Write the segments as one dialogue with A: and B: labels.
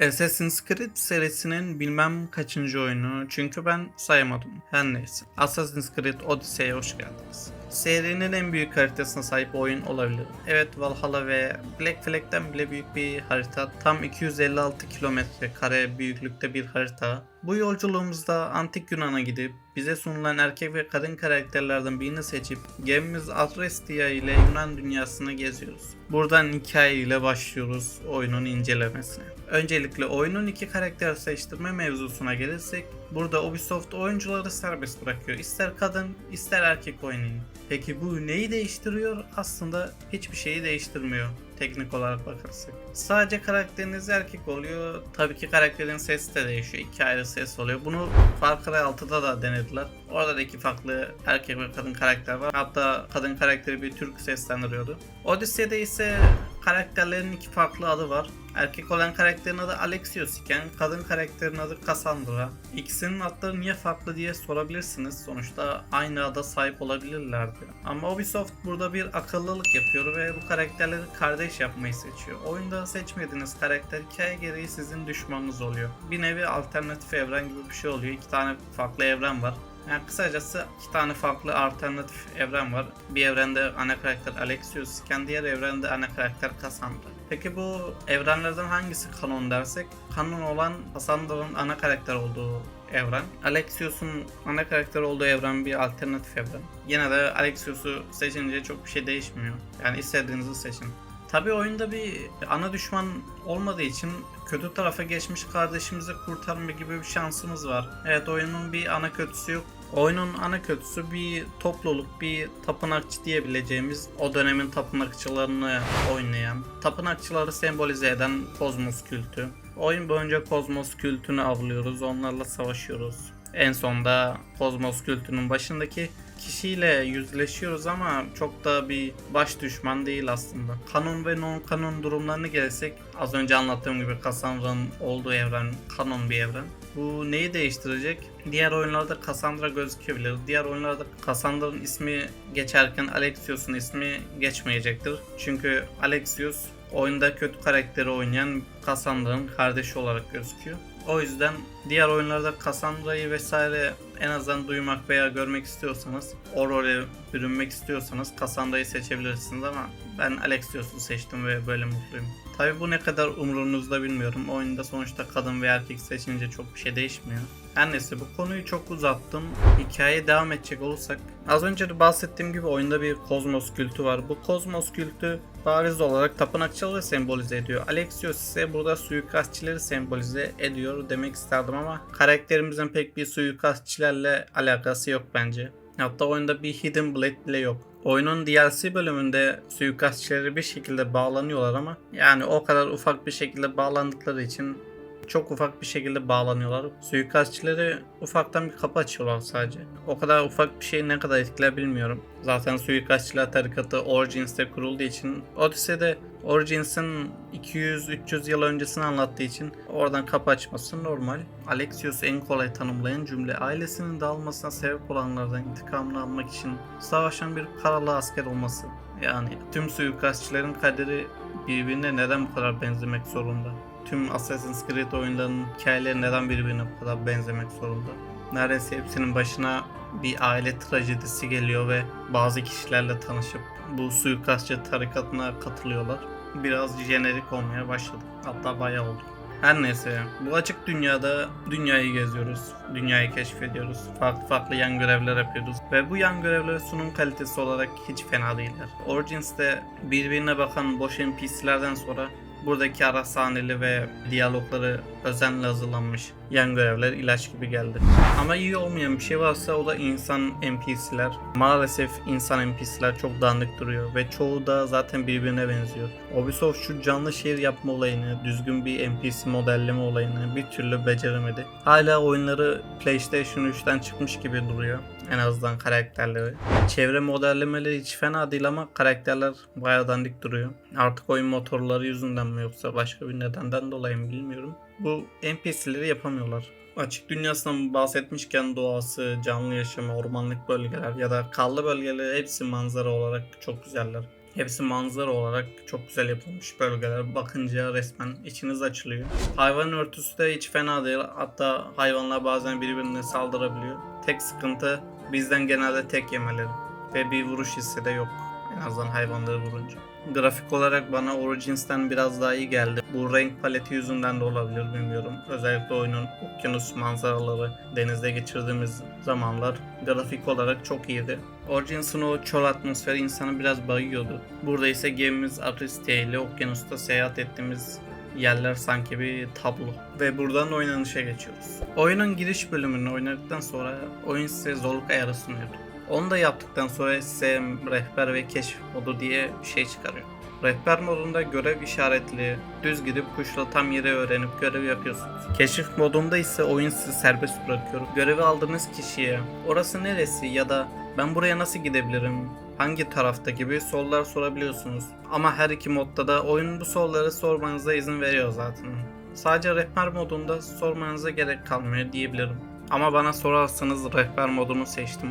A: Assassin's Creed serisinin bilmem kaçıncı oyunu çünkü ben sayamadım. Her neyse. Assassin's Creed Odyssey'e hoş geldiniz. Serinin en büyük haritasına sahip oyun olabilir. Evet Valhalla ve Black Flag'den bile büyük bir harita. Tam 256 kilometre kare büyüklükte bir harita. Bu yolculuğumuzda antik Yunan'a gidip bize sunulan erkek ve kadın karakterlerden birini seçip gemimiz Adrestia ile Yunan dünyasını geziyoruz. Buradan hikaye ile başlıyoruz oyunun incelemesine. Öncelikle oyunun iki karakter seçtirme mevzusuna gelirsek burada Ubisoft oyuncuları serbest bırakıyor. İster kadın ister erkek oynayın. Peki bu neyi değiştiriyor? Aslında hiçbir şeyi değiştirmiyor teknik olarak bakarsak. Sadece karakteriniz erkek oluyor. Tabii ki karakterin sesi de değişiyor. İki ayrı ses oluyor. Bunu Far Cry 6'da da denediler. Orada da iki farklı erkek ve kadın karakter var. Hatta kadın karakteri bir Türk seslendiriyordu. Odyssey'de ise karakterlerin iki farklı adı var. Erkek olan karakterin adı Alexios iken kadın karakterin adı Cassandra. İkisinin adları niye farklı diye sorabilirsiniz. Sonuçta aynı ada sahip olabilirlerdi. Ama Ubisoft burada bir akıllılık yapıyor ve bu karakterleri kardeş yapmayı seçiyor. Oyunda seçmediğiniz karakter hikaye gereği sizin düşmanınız oluyor. Bir nevi alternatif evren gibi bir şey oluyor. İki tane farklı evren var. Yani kısacası iki tane farklı alternatif evren var. Bir evrende ana karakter Alexios iken diğer evrende ana karakter Cassandra. Peki bu evrenlerden hangisi kanon dersek? Kanon olan Cassandra'nın ana karakter olduğu evren. Alexios'un ana karakter olduğu evren bir alternatif evren. Yine de Alexios'u seçince çok bir şey değişmiyor. Yani istediğinizi seçin. Tabi oyunda bir ana düşman olmadığı için kötü tarafa geçmiş kardeşimizi kurtarma gibi bir şansımız var. Evet oyunun bir ana kötüsü yok. Oyunun ana kötüsü bir topluluk, bir tapınakçı diyebileceğimiz o dönemin tapınakçılarını oynayan, tapınakçıları sembolize eden kozmos kültü. Oyun boyunca kozmos kültünü avlıyoruz, onlarla savaşıyoruz. En sonda kozmos kültünün başındaki kişiyle yüzleşiyoruz ama çok da bir baş düşman değil aslında. Kanon ve non kanon durumlarına gelsek az önce anlattığım gibi Cassandra'nın olduğu evren kanon bir evren. Bu neyi değiştirecek? Diğer oyunlarda Cassandra gözükebilir. Diğer oyunlarda Cassandra'nın ismi geçerken Alexios'un ismi geçmeyecektir. Çünkü Alexios oyunda kötü karakteri oynayan Cassandra'nın kardeşi olarak gözüküyor. O yüzden diğer oyunlarda Cassandra'yı vesaire en azından duymak veya görmek istiyorsanız, o role bürünmek istiyorsanız Cassandra'yı seçebilirsiniz ama ben Alexios'u seçtim ve böyle mutluyum. Tabi bu ne kadar umurunuzda bilmiyorum. Oyunda sonuçta kadın ve erkek seçince çok bir şey değişmiyor. Her neyse bu konuyu çok uzattım. Hikayeye devam edecek olursak. Az önce de bahsettiğim gibi oyunda bir kozmos kültü var. Bu kozmos kültü bariz olarak tapınakçıları sembolize ediyor. Alexios ise burada suikastçileri sembolize ediyor demek isterdim ama karakterimizin pek bir suikastçilerle alakası yok bence. Hatta oyunda bir Hidden Blade bile yok. Oyunun DLC bölümünde suikastçileri bir şekilde bağlanıyorlar ama yani o kadar ufak bir şekilde bağlandıkları için çok ufak bir şekilde bağlanıyorlar. Suikastçileri ufaktan bir kapı açıyorlar sadece. O kadar ufak bir şey ne kadar etkiler bilmiyorum. Zaten suikastçiler tarikatı Origins'te kurulduğu için Odyssey'de Origins'in 200-300 yıl öncesini anlattığı için oradan kapı açması normal. Alexios'u en kolay tanımlayan cümle ailesinin dağılmasına sebep olanlardan intikamını almak için savaşan bir karalı asker olması. Yani tüm suikastçilerin kaderi birbirine neden bu kadar benzemek zorunda? Tüm Assassin's Creed oyunlarının hikayeleri neden birbirine bu kadar benzemek zorunda? Neredeyse hepsinin başına bir aile trajedisi geliyor ve bazı kişilerle tanışıp bu suikastçı tarikatına katılıyorlar. Biraz jenerik olmaya başladı. Hatta bayağı oldu. Her neyse bu açık dünyada dünyayı geziyoruz, dünyayı keşfediyoruz, farklı farklı yan görevler yapıyoruz ve bu yan görevler sunum kalitesi olarak hiç fena değiller. Origins'te birbirine bakan boş NPC'lerden sonra buradaki ara sahneli ve diyalogları özenle hazırlanmış yan görevler ilaç gibi geldi. Ama iyi olmayan bir şey varsa o da insan NPC'ler. Maalesef insan NPC'ler çok dandik duruyor ve çoğu da zaten birbirine benziyor. Ubisoft şu canlı şehir yapma olayını, düzgün bir NPC modelleme olayını bir türlü beceremedi. Hala oyunları PlayStation 3'ten çıkmış gibi duruyor. En azından karakterleri. Çevre modellemeleri hiç fena değil ama karakterler bayağı dandik duruyor. Artık oyun motorları yüzünden mi yoksa başka bir nedenden dolayı mı bilmiyorum. Bu NPC'leri yapamıyorlar. Açık dünyasından bahsetmişken doğası, canlı yaşamı, ormanlık bölgeler ya da karlı bölgeler hepsi manzara olarak çok güzeller. Hepsi manzara olarak çok güzel yapılmış bölgeler. Bakınca resmen içiniz açılıyor. Hayvan örtüsü de hiç fena değil. Hatta hayvanlar bazen birbirine saldırabiliyor. Tek sıkıntı bizden genelde tek yemeleri. Ve bir vuruş hissi de yok. En azından hayvanları vurunca. Grafik olarak bana Origins'ten biraz daha iyi geldi. Bu renk paleti yüzünden de olabilir bilmiyorum. Özellikle oyunun okyanus manzaraları, denizde geçirdiğimiz zamanlar grafik olarak çok iyiydi. Origins'in o çöl atmosferi insanı biraz bayıyordu. Burada ise gemimiz Aristia ile okyanusta seyahat ettiğimiz yerler sanki bir tablo. Ve buradan oynanışa geçiyoruz. Oyunun giriş bölümünü oynadıktan sonra oyun size zorluk ayarı sunuyordu. Onu da yaptıktan sonra size rehber ve keşif modu diye bir şey çıkarıyor. Rehber modunda görev işaretli, düz gidip kuşla tam yeri öğrenip görev yapıyorsunuz. Keşif modunda ise oyun sizi serbest bırakıyor. Görevi aldığınız kişiye orası neresi ya da ben buraya nasıl gidebilirim, hangi tarafta gibi sorular sorabiliyorsunuz. Ama her iki modda da oyun bu soruları sormanıza izin veriyor zaten. Sadece rehber modunda sormanıza gerek kalmıyor diyebilirim. Ama bana sorarsanız rehber modunu seçtim.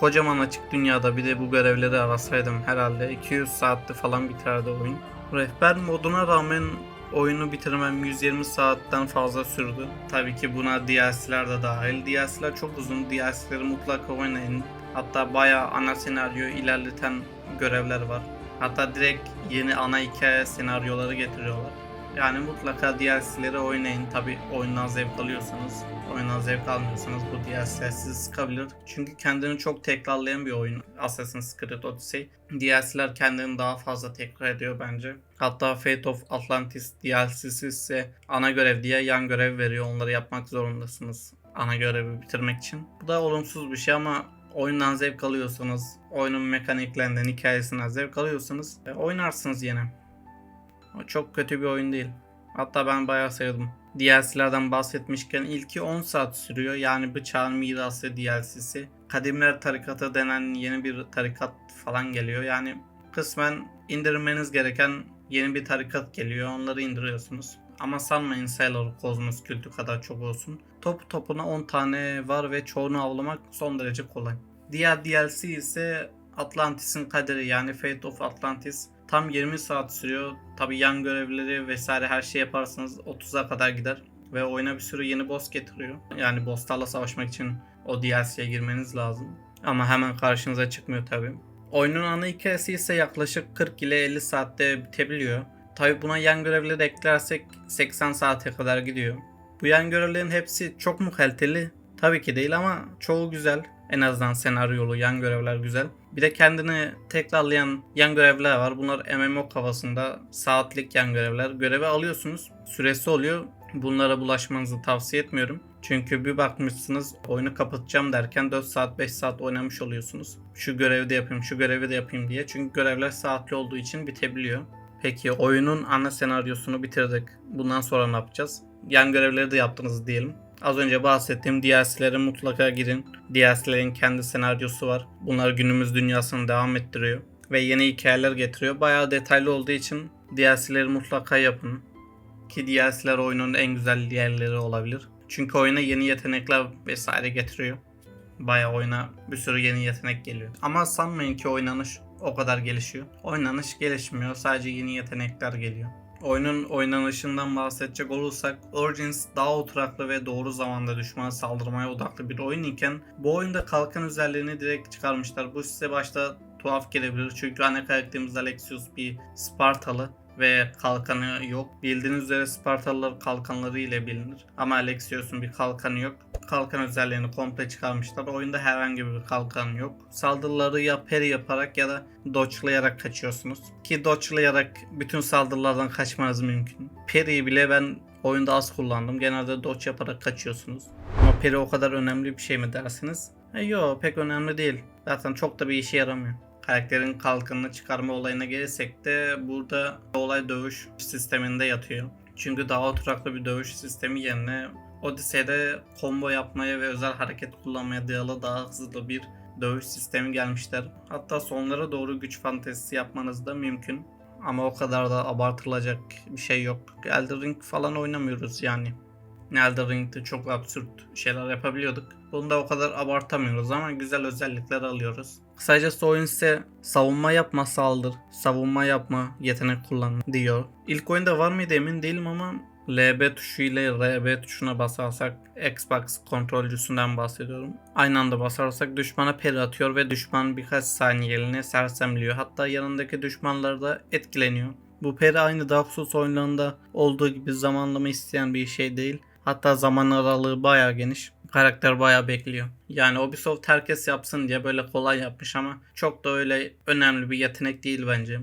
A: Kocaman açık dünyada bir de bu görevleri arasaydım herhalde 200 saatte falan biterdi oyun. Rehber moduna rağmen oyunu bitirmem 120 saatten fazla sürdü. Tabii ki buna DLC'ler de dahil. DLC'ler çok uzun. DLC'leri mutlaka oynayın. Hatta bayağı ana senaryo ilerleten görevler var. Hatta direkt yeni ana hikaye senaryoları getiriyorlar. Yani mutlaka DLC'leri oynayın. Tabi oyundan zevk alıyorsanız. Oyundan zevk almıyorsanız bu DLC'ler sizi sıkabilir. Çünkü kendini çok tekrarlayan bir oyun Assassin's Creed Odyssey. DLC'ler kendini daha fazla tekrar ediyor bence. Hatta Fate of Atlantis DLC'si ise ana görev diye yan görev veriyor. Onları yapmak zorundasınız ana görevi bitirmek için. Bu da olumsuz bir şey ama oyundan zevk alıyorsanız, oyunun mekaniklerinden, hikayesinden zevk alıyorsanız e, oynarsınız yine. O çok kötü bir oyun değil. Hatta ben bayağı sevdim. DLC'lerden bahsetmişken ilki 10 saat sürüyor. Yani Bıçağın Mirası DLC'si. Kadimler Tarikatı denen yeni bir tarikat falan geliyor. Yani kısmen indirmeniz gereken yeni bir tarikat geliyor. Onları indiriyorsunuz. Ama sanmayın Sailor Kozmos kültü kadar çok olsun. Top topuna 10 tane var ve çoğunu avlamak son derece kolay. Diğer DLC ise Atlantis'in kaderi yani Fate of Atlantis. Tam 20 saat sürüyor. Tabi yan görevleri vesaire her şey yaparsanız 30'a kadar gider. Ve oyuna bir sürü yeni boss getiriyor. Yani bosslarla savaşmak için o DLC'ye girmeniz lazım. Ama hemen karşınıza çıkmıyor tabi. Oyunun ana hikayesi ise yaklaşık 40 ile 50 saatte bitebiliyor. Tabi buna yan görevleri eklersek 80 saate kadar gidiyor. Bu yan görevlerin hepsi çok mu kaliteli? Tabii ki değil ama çoğu güzel. En azından senaryolu, yan görevler güzel. Bir de kendini tekrarlayan yan görevler var. Bunlar MMO kafasında saatlik yan görevler. Görevi alıyorsunuz. Süresi oluyor. Bunlara bulaşmanızı tavsiye etmiyorum. Çünkü bir bakmışsınız oyunu kapatacağım derken 4 saat 5 saat oynamış oluyorsunuz. Şu görevi de yapayım, şu görevi de yapayım diye. Çünkü görevler saatli olduğu için bitebiliyor. Peki oyunun ana senaryosunu bitirdik. Bundan sonra ne yapacağız? Yan görevleri de yaptınız diyelim. Az önce bahsettiğim DLC'lere mutlaka girin. DLC'lerin kendi senaryosu var. Bunlar günümüz dünyasını devam ettiriyor. Ve yeni hikayeler getiriyor. Bayağı detaylı olduğu için DLC'leri mutlaka yapın. Ki DLC'ler oyunun en güzel yerleri olabilir. Çünkü oyuna yeni yetenekler vesaire getiriyor. Bayağı oyuna bir sürü yeni yetenek geliyor. Ama sanmayın ki oynanış o kadar gelişiyor. Oynanış gelişmiyor. Sadece yeni yetenekler geliyor. Oyunun oynanışından bahsedecek olursak Origins daha oturaklı ve doğru zamanda düşmana saldırmaya odaklı bir oyun iken bu oyunda kalkan özelliğini direkt çıkarmışlar. Bu size başta tuhaf gelebilir çünkü ana karakterimiz Alexios bir Spartalı ve kalkanı yok. Bildiğiniz üzere Spartalılar kalkanları ile bilinir. Ama Alexios'un bir kalkanı yok. Kalkan özelliğini komple çıkarmışlar. Oyunda herhangi bir kalkan yok. Saldırıları ya parry yaparak ya da dodge'layarak kaçıyorsunuz. Ki dodge'layarak bütün saldırılardan kaçmanız mümkün. Parry'yi bile ben oyunda az kullandım. Genelde dodge yaparak kaçıyorsunuz. Ama parry o kadar önemli bir şey mi dersiniz? E, yo pek önemli değil. Zaten çok da bir işe yaramıyor karakterin kalkanını çıkarma olayına gelirsek de burada olay dövüş sisteminde yatıyor. Çünkü daha oturaklı bir dövüş sistemi yerine Odyssey'de combo yapmaya ve özel hareket kullanmaya dayalı daha hızlı bir dövüş sistemi gelmişler. Hatta sonlara doğru güç fantezisi yapmanız da mümkün. Ama o kadar da abartılacak bir şey yok. Elden Ring falan oynamıyoruz yani. Elden Ring'de çok absürt şeyler yapabiliyorduk. Bunda o kadar abartamıyoruz ama güzel özellikler alıyoruz. Kısacası oyun size savunma yapma saldır, savunma yapma yetenek kullan diyor. İlk oyunda var mıydı emin değilim ama LB tuşu ile RB tuşuna basarsak Xbox kontrolcüsünden bahsediyorum. Aynı anda basarsak düşmana peri atıyor ve düşman birkaç saniyeliğine sersemliyor. Hatta yanındaki düşmanlar da etkileniyor. Bu peri aynı Dark Souls oyunlarında olduğu gibi zamanlama isteyen bir şey değil. Hatta zaman aralığı bayağı geniş. Karakter bayağı bekliyor. Yani Ubisoft herkes yapsın diye böyle kolay yapmış ama çok da öyle önemli bir yetenek değil bence.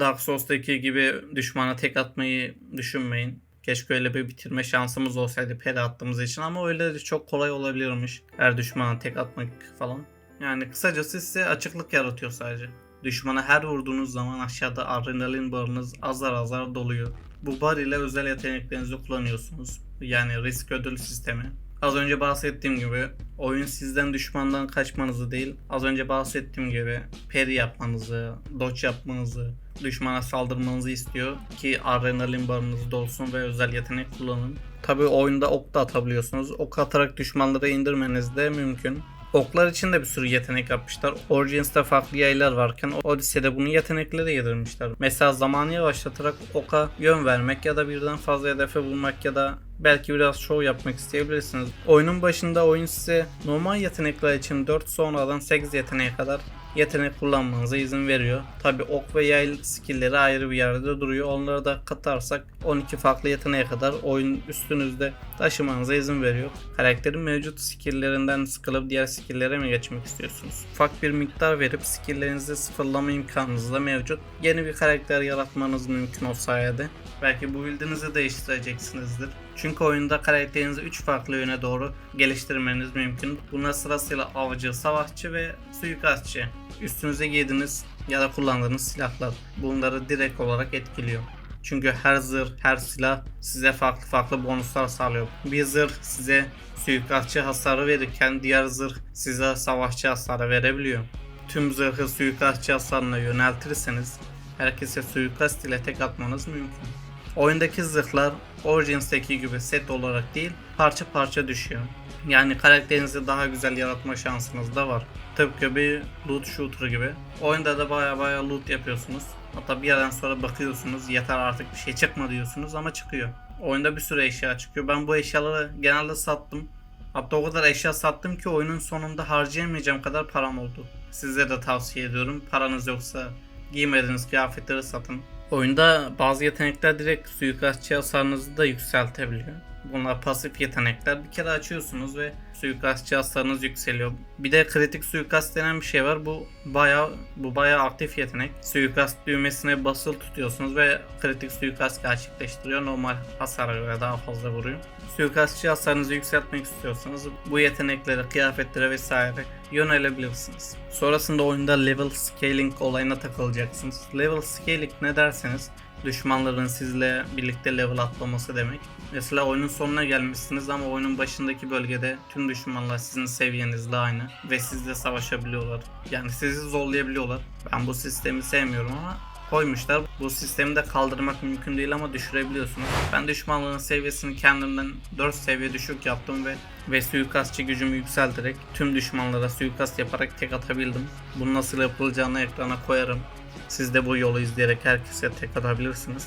A: Dark Souls'taki gibi düşmana tek atmayı düşünmeyin. Keşke öyle bir bitirme şansımız olsaydı peri attığımız için ama öyle de çok kolay olabilirmiş. Her düşmana tek atmak falan. Yani kısacası size açıklık yaratıyor sadece. Düşmana her vurduğunuz zaman aşağıda adrenalin barınız azar azar doluyor. Bu bar ile özel yeteneklerinizi kullanıyorsunuz. Yani risk ödül sistemi. Az önce bahsettiğim gibi oyun sizden düşmandan kaçmanızı değil, az önce bahsettiğim gibi peri yapmanızı, dodge yapmanızı, düşmana saldırmanızı istiyor ki adrenalin barınız dolsun ve özel yetenek kullanın. Tabi oyunda ok da atabiliyorsunuz. Ok atarak düşmanları indirmeniz de mümkün. Oklar için de bir sürü yetenek yapmışlar. Origins'te farklı yaylar varken Odyssey'de bunu yeteneklere yedirmişler. Mesela zamanı yavaşlatarak oka yön vermek ya da birden fazla hedefe bulmak ya da belki biraz show yapmak isteyebilirsiniz. Oyunun başında oyun size normal yetenekler için 4 sonradan 8 yeteneğe kadar yetenek kullanmanıza izin veriyor. Tabi ok ve yay skillleri ayrı bir yerde duruyor. Onları da katarsak 12 farklı yeteneğe kadar oyun üstünüzde taşımanıza izin veriyor. Karakterin mevcut skilllerinden sıkılıp diğer skilllere mi geçmek istiyorsunuz? Ufak bir miktar verip skilllerinizi sıfırlama imkanınız da mevcut. Yeni bir karakter yaratmanız mümkün o sayede. Belki bu build'inizi değiştireceksinizdir. Çünkü oyunda karakterinizi 3 farklı yöne doğru geliştirmeniz mümkün. Bunlar sırasıyla avcı, savaşçı ve suikastçı. Üstünüze giydiğiniz ya da kullandığınız silahlar bunları direkt olarak etkiliyor. Çünkü her zırh, her silah size farklı farklı bonuslar sağlıyor. Bir zırh size suikastçı hasarı verirken diğer zırh size savaşçı hasarı verebiliyor. Tüm zırhı suikastçı hasarına yöneltirseniz herkese suikast ile tek atmanız mümkün. Oyundaki zırhlar Origins'teki gibi set olarak değil parça parça düşüyor. Yani karakterinizi daha güzel yaratma şansınız da var. Tıpkı bir loot shooter gibi. Oyunda da baya baya loot yapıyorsunuz. Hatta bir yerden sonra bakıyorsunuz yeter artık bir şey çıkma diyorsunuz ama çıkıyor. Oyunda bir sürü eşya çıkıyor. Ben bu eşyaları genelde sattım. Hatta o kadar eşya sattım ki oyunun sonunda harcayamayacağım kadar param oldu. Size de tavsiye ediyorum. Paranız yoksa giymediğiniz kıyafetleri satın. Oyunda bazı yetenekler direkt suikastçı hasarınızı da yükseltebiliyor. Bunlar pasif yetenekler. Bir kere açıyorsunuz ve suikastçı hasarınız yükseliyor. Bir de kritik suikast denen bir şey var. Bu bayağı bu bayağı aktif yetenek. Suikast düğmesine basılı tutuyorsunuz ve kritik suikast gerçekleştiriyor. Normal hasara göre daha fazla vuruyor. Suikastçı hasarınızı yükseltmek istiyorsanız bu yeteneklere, kıyafetlere vesaire yönelebilirsiniz. Sonrasında oyunda level scaling olayına takılacaksınız. Level scaling ne derseniz düşmanların sizle birlikte level atlaması demek. Mesela oyunun sonuna gelmişsiniz ama oyunun başındaki bölgede tüm düşmanlar sizin seviyenizle aynı ve sizle savaşabiliyorlar. Yani sizi zorlayabiliyorlar. Ben bu sistemi sevmiyorum ama koymuşlar. Bu sistemi de kaldırmak mümkün değil ama düşürebiliyorsunuz. Ben düşmanların seviyesini kendimden 4 seviye düşük yaptım ve ve suikastçı gücümü yükselterek tüm düşmanlara suikast yaparak tek atabildim. Bunu nasıl yapılacağını ekrana koyarım. Siz de bu yolu izleyerek herkese tek atabilirsiniz.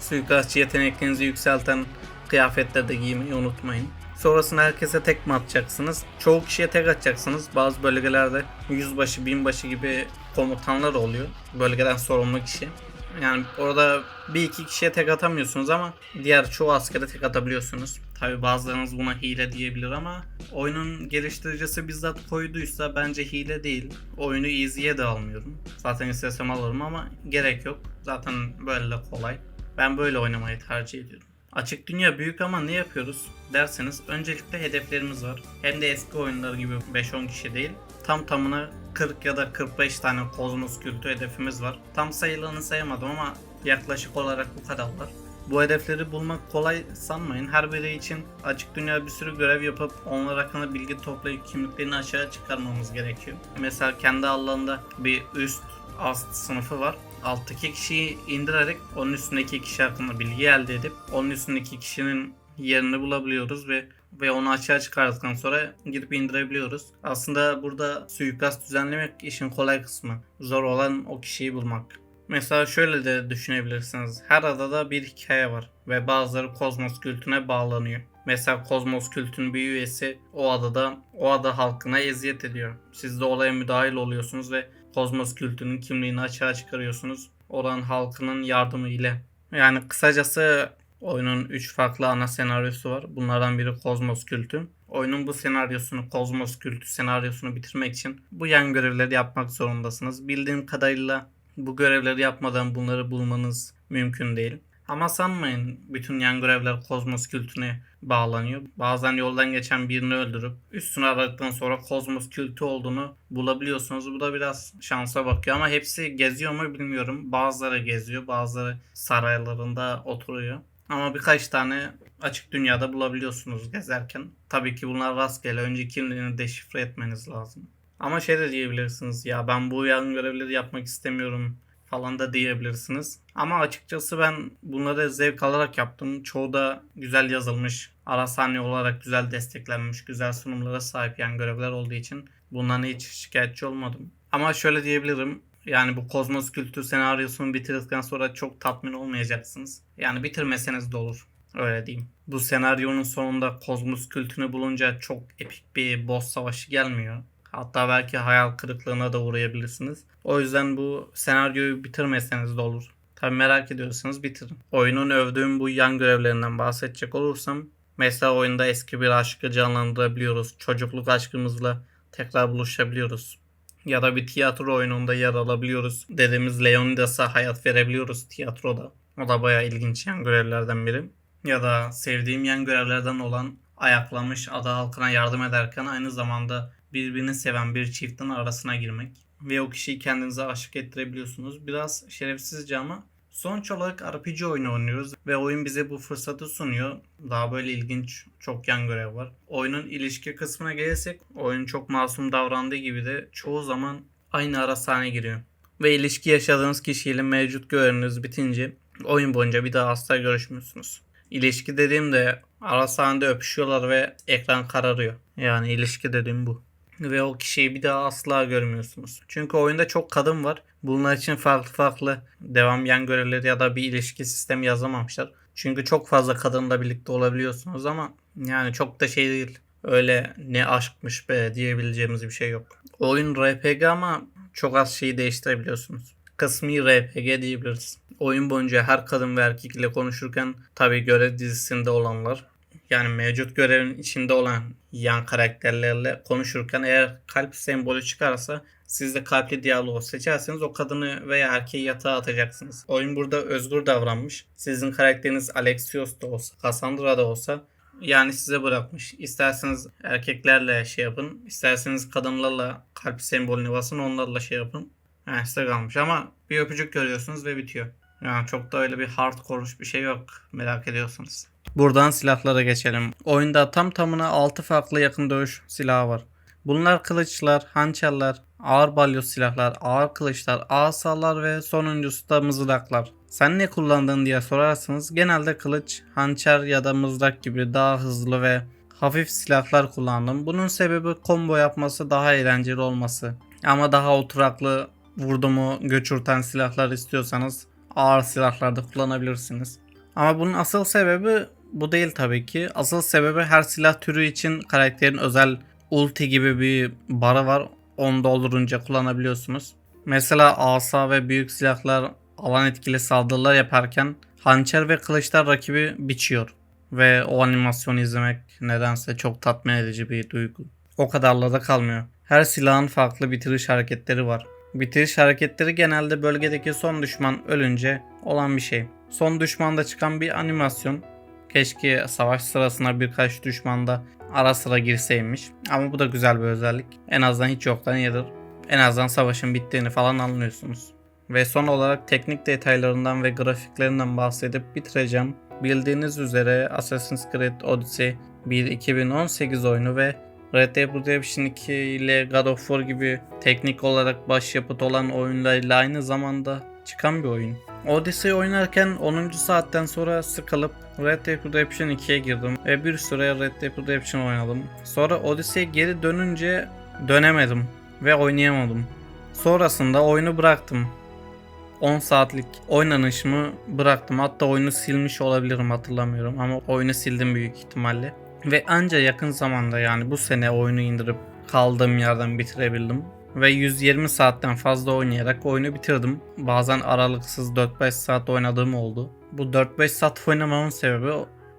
A: Suikastçı yeteneklerinizi yükselten kıyafetler de giymeyi unutmayın. Sonrasında herkese tek mi atacaksınız? Çoğu kişiye tek atacaksınız. Bazı bölgelerde yüzbaşı, binbaşı gibi komutanlar oluyor. Bölgeden sorumlu kişi. Yani orada bir iki kişiye tek atamıyorsunuz ama diğer çoğu askere tek atabiliyorsunuz. Tabi bazılarınız buna hile diyebilir ama oyunun geliştiricisi bizzat koyduysa bence hile değil. Oyunu easy'ye de almıyorum. Zaten istesem alırım ama gerek yok. Zaten böyle kolay. Ben böyle oynamayı tercih ediyorum. Açık dünya büyük ama ne yapıyoruz derseniz öncelikle hedeflerimiz var. Hem de eski oyunlar gibi 5-10 kişi değil. Tam tamına 40 ya da 45 tane kozmos kültü hedefimiz var. Tam sayılarını sayamadım ama yaklaşık olarak bu kadar var. Bu hedefleri bulmak kolay sanmayın. Her biri için açık dünya bir sürü görev yapıp onlar hakkında bilgi toplayıp kimliklerini aşağı çıkarmamız gerekiyor. Mesela kendi alanında bir üst alt sınıfı var. Alttaki kişiyi indirerek onun üstündeki kişi hakkında bilgi elde edip onun üstündeki kişinin yerini bulabiliyoruz ve ve onu açığa çıkardıktan sonra gidip indirebiliyoruz. Aslında burada suikast düzenlemek işin kolay kısmı. Zor olan o kişiyi bulmak. Mesela şöyle de düşünebilirsiniz. Her adada bir hikaye var ve bazıları kozmos kültüne bağlanıyor. Mesela kozmos kültünün bir üyesi o adada o ada halkına eziyet ediyor. Siz de olaya müdahil oluyorsunuz ve kozmos kültünün kimliğini açığa çıkarıyorsunuz. Oranın halkının yardımı ile. Yani kısacası oyunun 3 farklı ana senaryosu var. Bunlardan biri kozmos kültü. Oyunun bu senaryosunu, kozmos kültü senaryosunu bitirmek için bu yan görevleri yapmak zorundasınız. Bildiğim kadarıyla bu görevleri yapmadan bunları bulmanız mümkün değil. Ama sanmayın bütün yan görevler kozmos kültüne bağlanıyor. Bazen yoldan geçen birini öldürüp üstünü aradıktan sonra kozmos kültü olduğunu bulabiliyorsunuz. Bu da biraz şansa bakıyor ama hepsi geziyor mu bilmiyorum. Bazıları geziyor, bazıları saraylarında oturuyor. Ama birkaç tane açık dünyada bulabiliyorsunuz gezerken. Tabii ki bunlar rastgele. Önce kimliğini deşifre etmeniz lazım. Ama şey de diyebilirsiniz ya ben bu yan görevleri yapmak istemiyorum falan da diyebilirsiniz. Ama açıkçası ben bunları zevk alarak yaptım. Çoğu da güzel yazılmış. Ara sahne olarak güzel desteklenmiş, güzel sunumlara sahip yan görevler olduğu için bundan hiç şikayetçi olmadım. Ama şöyle diyebilirim. Yani bu kozmos kültür senaryosunu bitirdikten sonra çok tatmin olmayacaksınız. Yani bitirmeseniz de olur. Öyle diyeyim. Bu senaryonun sonunda kozmos kültünü bulunca çok epik bir boss savaşı gelmiyor. Hatta belki hayal kırıklığına da uğrayabilirsiniz. O yüzden bu senaryoyu bitirmeseniz de olur. Tabi merak ediyorsanız bitirin. Oyunun övdüğüm bu yan görevlerinden bahsedecek olursam mesela oyunda eski bir aşkı canlandırabiliyoruz. Çocukluk aşkımızla tekrar buluşabiliyoruz. Ya da bir tiyatro oyununda yer alabiliyoruz. Dedemiz Leonidas'a hayat verebiliyoruz tiyatroda. O da bayağı ilginç yan görevlerden biri. Ya da sevdiğim yan görevlerden olan ayaklanmış ada halkına yardım ederken aynı zamanda birbirini seven bir çiftin arasına girmek ve o kişiyi kendinize aşık ettirebiliyorsunuz. Biraz şerefsizce ama sonuç olarak RPG oyunu oynuyoruz ve oyun bize bu fırsatı sunuyor. Daha böyle ilginç çok yan görev var. Oyunun ilişki kısmına gelirsek oyun çok masum davrandığı gibi de çoğu zaman aynı ara giriyor. Ve ilişki yaşadığınız kişiyle mevcut göreviniz bitince oyun boyunca bir daha asla görüşmüyorsunuz. İlişki dediğimde ara sahnede öpüşüyorlar ve ekran kararıyor. Yani ilişki dediğim bu ve o kişiyi bir daha asla görmüyorsunuz. Çünkü oyunda çok kadın var. Bunlar için farklı farklı devam yan görevleri ya da bir ilişki sistemi yazamamışlar. Çünkü çok fazla kadınla birlikte olabiliyorsunuz ama yani çok da şey değil. Öyle ne aşkmış be diyebileceğimiz bir şey yok. Oyun RPG ama çok az şeyi değiştirebiliyorsunuz. Kısmi RPG diyebiliriz. Oyun boyunca her kadın ve erkek ile konuşurken tabi görev dizisinde olanlar yani mevcut görevin içinde olan yan karakterlerle konuşurken eğer kalp sembolü çıkarsa siz de kalpli diyaloğu seçerseniz o kadını veya erkeği yatağa atacaksınız. Oyun burada özgür davranmış. Sizin karakteriniz Alexios da olsa, Cassandra da olsa yani size bırakmış. İsterseniz erkeklerle şey yapın, isterseniz kadınlarla kalp sembolünü basın, onlarla şey yapın. Yani size kalmış ama bir öpücük görüyorsunuz ve bitiyor. Yani çok da öyle bir hardcore bir şey yok merak ediyorsunuz. Buradan silahlara geçelim. Oyunda tam tamına 6 farklı yakın dövüş silahı var. Bunlar kılıçlar, hançerler, ağır balyoz silahlar, ağır kılıçlar, asalar ve sonuncusu da mızraklar. Sen ne kullandın diye sorarsanız genelde kılıç, hançer ya da mızrak gibi daha hızlı ve hafif silahlar kullandım. Bunun sebebi combo yapması daha eğlenceli olması. Ama daha oturaklı vurdumu göçürten silahlar istiyorsanız ağır silahlarda kullanabilirsiniz. Ama bunun asıl sebebi bu değil tabii ki. Asıl sebebi her silah türü için karakterin özel ulti gibi bir barı var. Onu doldurunca kullanabiliyorsunuz. Mesela asa ve büyük silahlar alan etkili saldırılar yaparken hançer ve kılıçlar rakibi biçiyor. Ve o animasyonu izlemek nedense çok tatmin edici bir duygu. O kadarla da kalmıyor. Her silahın farklı bitiriş hareketleri var. Bitiriş hareketleri genelde bölgedeki son düşman ölünce olan bir şey. Son düşmanda çıkan bir animasyon. Keşke savaş sırasında birkaç düşmanda ara sıra girseymiş. Ama bu da güzel bir özellik. En azından hiç yoktan yedir. En azından savaşın bittiğini falan anlıyorsunuz. Ve son olarak teknik detaylarından ve grafiklerinden bahsedip bitireceğim. Bildiğiniz üzere Assassin's Creed Odyssey bir 2018 oyunu ve Red Dead Redemption 2 ile God of War gibi teknik olarak başyapıt olan oyunlarıyla aynı zamanda çıkan bir oyun. Odyssey oynarken 10. saatten sonra sıkılıp Red Dead Redemption 2'ye girdim ve bir süre Red Dead Redemption oynadım. Sonra Odyssey'e geri dönünce dönemedim ve oynayamadım. Sonrasında oyunu bıraktım. 10 saatlik oynanışımı bıraktım. Hatta oyunu silmiş olabilirim hatırlamıyorum ama oyunu sildim büyük ihtimalle. Ve anca yakın zamanda yani bu sene oyunu indirip kaldığım yerden bitirebildim. Ve 120 saatten fazla oynayarak oyunu bitirdim. Bazen aralıksız 4-5 saat oynadığım oldu. Bu 4-5 saat oynamamın sebebi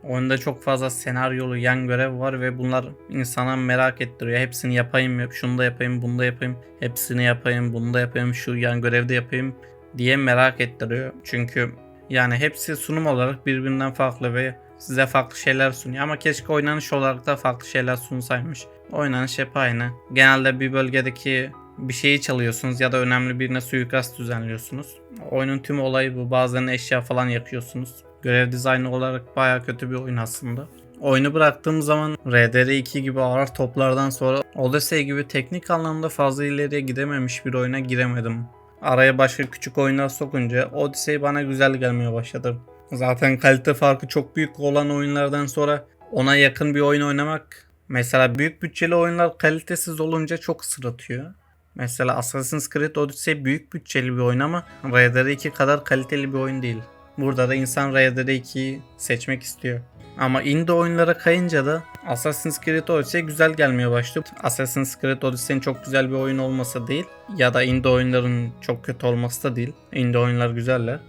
A: oyunda çok fazla senaryolu yan görev var ve bunlar insana merak ettiriyor. Hepsini yapayım, yap, şunu da yapayım, bunu da yapayım, hepsini yapayım, bunu da yapayım, şu yan görevde yapayım diye merak ettiriyor. Çünkü yani hepsi sunum olarak birbirinden farklı ve size farklı şeyler sunuyor. Ama keşke oynanış olarak da farklı şeyler sunsaymış. Oynanış hep aynı. Genelde bir bölgedeki bir şeyi çalıyorsunuz ya da önemli birine suikast düzenliyorsunuz. Oyunun tüm olayı bu. Bazen eşya falan yakıyorsunuz. Görev dizaynı olarak baya kötü bir oyun aslında. Oyunu bıraktığım zaman RDR2 gibi ağır toplardan sonra Odyssey gibi teknik anlamda fazla ileriye gidememiş bir oyuna giremedim. Araya başka küçük oyunlar sokunca Odyssey bana güzel gelmeye başladı. Zaten kalite farkı çok büyük olan oyunlardan sonra ona yakın bir oyun oynamak mesela büyük bütçeli oyunlar kalitesiz olunca çok sırıtıyor. Mesela Assassin's Creed Odyssey büyük bütçeli bir oyun ama RDR2 kadar kaliteli bir oyun değil. Burada da insan RDR2'yi seçmek istiyor. Ama indie oyunlara kayınca da Assassin's Creed Odyssey güzel gelmeye başladı. Assassin's Creed Odyssey'nin çok güzel bir oyun olması değil ya da indie oyunların çok kötü olması da değil. Indie oyunlar güzeller.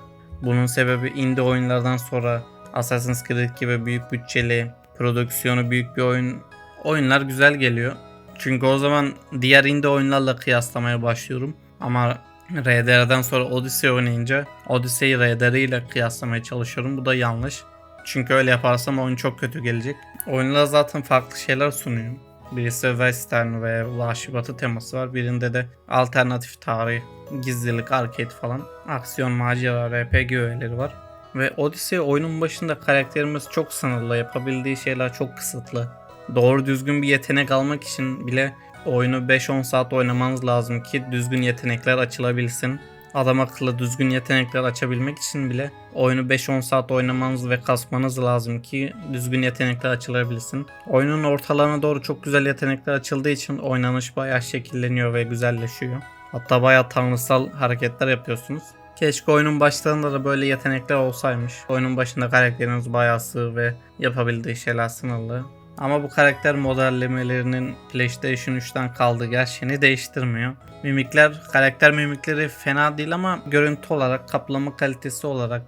A: Bunun sebebi indie oyunlardan sonra Assassin's Creed gibi büyük bütçeli, prodüksiyonu büyük bir oyun oyunlar güzel geliyor. Çünkü o zaman diğer indie oyunlarla kıyaslamaya başlıyorum. Ama RDR'den sonra Odyssey oynayınca Odyssey'i RDR ile kıyaslamaya çalışıyorum. Bu da yanlış. Çünkü öyle yaparsam oyun çok kötü gelecek. Oyunlar zaten farklı şeyler sunuyor. Birisi western ve vahşi batı teması var. Birinde de alternatif tarih, gizlilik, arcade falan. Aksiyon, macera, RPG öğeleri var. Ve Odyssey oyunun başında karakterimiz çok sınırlı. Yapabildiği şeyler çok kısıtlı. Doğru düzgün bir yetenek almak için bile oyunu 5-10 saat oynamanız lazım ki düzgün yetenekler açılabilsin. Adam akıllı düzgün yetenekler açabilmek için bile oyunu 5-10 saat oynamanız ve kasmanız lazım ki düzgün yetenekler açılabilsin. Oyunun ortalarına doğru çok güzel yetenekler açıldığı için oynanış bayağı şekilleniyor ve güzelleşiyor. Hatta bayağı tanrısal hareketler yapıyorsunuz. Keşke oyunun başlarında da böyle yetenekler olsaymış. Oyunun başında karakteriniz bayağı sığ ve yapabildiği şeyler sınırlı. Ama bu karakter modellemelerinin PlayStation 3'ten kaldığı gerçeğini değiştirmiyor. Mimikler, karakter mimikleri fena değil ama görüntü olarak, kaplama kalitesi olarak,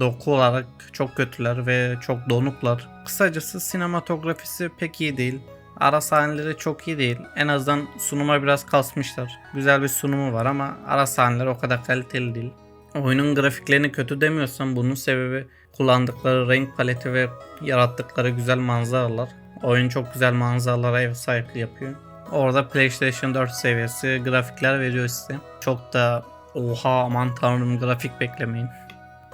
A: doku olarak çok kötüler ve çok donuklar. Kısacası sinematografisi pek iyi değil. Ara sahneleri çok iyi değil. En azından sunuma biraz kasmışlar. Güzel bir sunumu var ama ara sahneler o kadar kaliteli değil. Oyunun grafiklerini kötü demiyorsam bunun sebebi kullandıkları renk paleti ve yarattıkları güzel manzaralar. Oyun çok güzel manzaralara ev sahipliği yapıyor. Orada PlayStation 4 seviyesi grafikler veriyor size. Çok da oha aman tanrım grafik beklemeyin.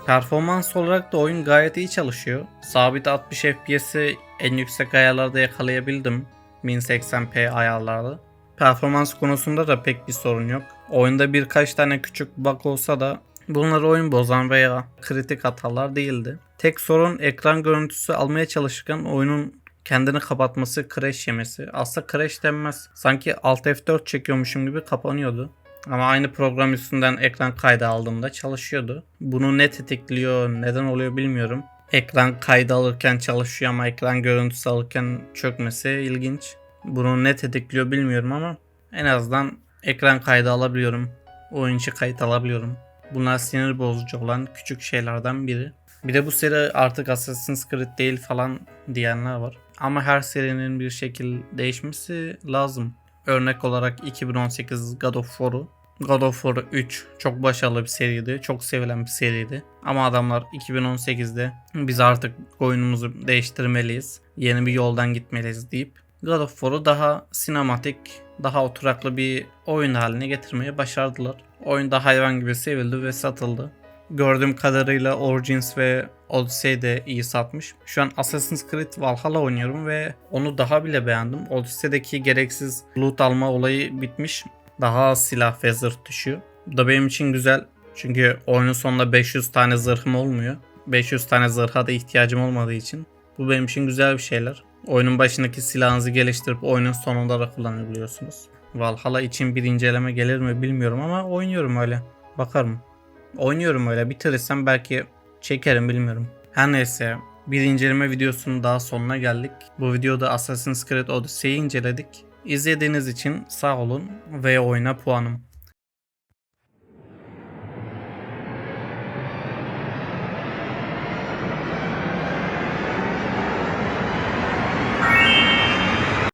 A: Performans olarak da oyun gayet iyi çalışıyor. Sabit 60 FPS'i en yüksek ayarlarda yakalayabildim. 1080p ayarlarda. Performans konusunda da pek bir sorun yok. Oyunda birkaç tane küçük bug olsa da bunlar oyun bozan veya kritik hatalar değildi. Tek sorun ekran görüntüsü almaya çalışırken oyunun kendini kapatması, crash yemesi. Aslında crash denmez. Sanki Alt F4 çekiyormuşum gibi kapanıyordu. Ama aynı program üstünden ekran kaydı aldığımda çalışıyordu. Bunu ne tetikliyor, neden oluyor bilmiyorum. Ekran kaydı alırken çalışıyor ama ekran görüntüsü alırken çökmesi ilginç. Bunu ne tetikliyor bilmiyorum ama en azından ekran kaydı alabiliyorum. Oyun içi kayıt alabiliyorum. Bunlar sinir bozucu olan küçük şeylerden biri. Bir de bu seri artık Assassin's Creed değil falan diyenler var. Ama her serinin bir şekil değişmesi lazım. Örnek olarak 2018 God of War'u. God of War 3 çok başarılı bir seriydi. Çok sevilen bir seriydi. Ama adamlar 2018'de biz artık oyunumuzu değiştirmeliyiz. Yeni bir yoldan gitmeliyiz deyip God of War'u daha sinematik, daha oturaklı bir oyun haline getirmeyi başardılar. Oyun da hayvan gibi sevildi ve satıldı. Gördüğüm kadarıyla Origins ve Odyssey de iyi satmış. Şu an Assassin's Creed Valhalla oynuyorum ve onu daha bile beğendim. Odyssey'deki gereksiz loot alma olayı bitmiş. Daha silah ve zırh düşüyor. Bu da benim için güzel. Çünkü oyunun sonunda 500 tane zırhım olmuyor. 500 tane zırha da ihtiyacım olmadığı için bu benim için güzel bir şeyler. Oyunun başındaki silahınızı geliştirip oyunun sonunda da kullanabiliyorsunuz. Valhalla için bir inceleme gelir mi bilmiyorum ama oynuyorum öyle. Bakarım. Oynuyorum öyle. Bitirirsem belki çekerim bilmiyorum. Her neyse bir inceleme videosunun daha sonuna geldik. Bu videoda Assassin's Creed Odyssey'i inceledik. İzlediğiniz için sağ olun ve oyuna puanım.